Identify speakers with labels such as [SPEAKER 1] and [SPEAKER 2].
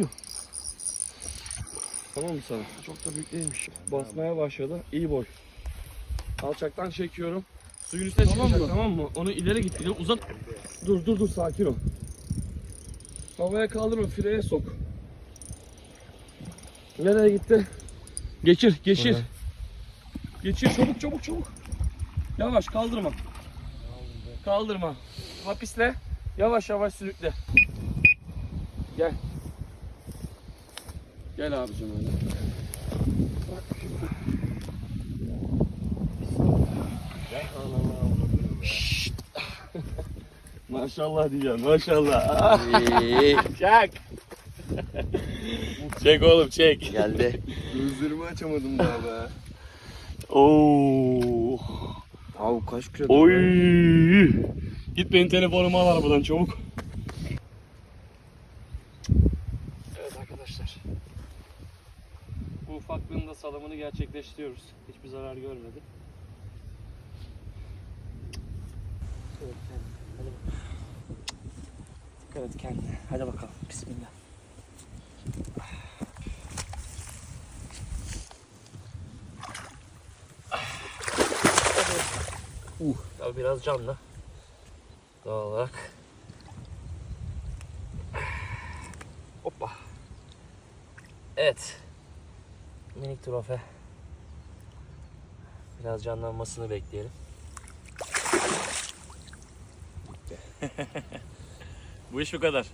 [SPEAKER 1] geliyor. Tamam mı sana? Çok da büyük değilmiş. Basmaya başladı. İyi boy. Alçaktan çekiyorum. Suyun üstüne
[SPEAKER 2] Tamam
[SPEAKER 1] çıkacak
[SPEAKER 2] mı?
[SPEAKER 1] tamam mı? Onu ileri git. ileri uzat. Dur dur dur sakin ol. Havaya kaldırma fileye sok. Nereye gitti? Geçir geçir.
[SPEAKER 2] Oraya.
[SPEAKER 1] Geçir çabuk çabuk çabuk. Yavaş kaldırma. Kaldırma. Hapisle. Yavaş yavaş sürükle. Gel. Gel abicim öyle. Maşallah diyeceğim maşallah. çek. çek oğlum çek.
[SPEAKER 2] Geldi.
[SPEAKER 3] Gözlerimi açamadım daha be.
[SPEAKER 1] Oo.
[SPEAKER 2] Abi kaç kilo?
[SPEAKER 1] Oy. Git benim telefonumu al arabadan çabuk. Evet arkadaşlar. Bu ufaklığın da salımını gerçekleştiriyoruz. Hiçbir zarar görmedi.
[SPEAKER 2] Dikkat et kendine. Hadi bakalım. Bismillah. Uh, tabii biraz canlı. Doğal olarak. Hoppa. Evet. Minik trofe. Biraz canlanmasını bekleyelim.
[SPEAKER 1] Bu iş bu kadar.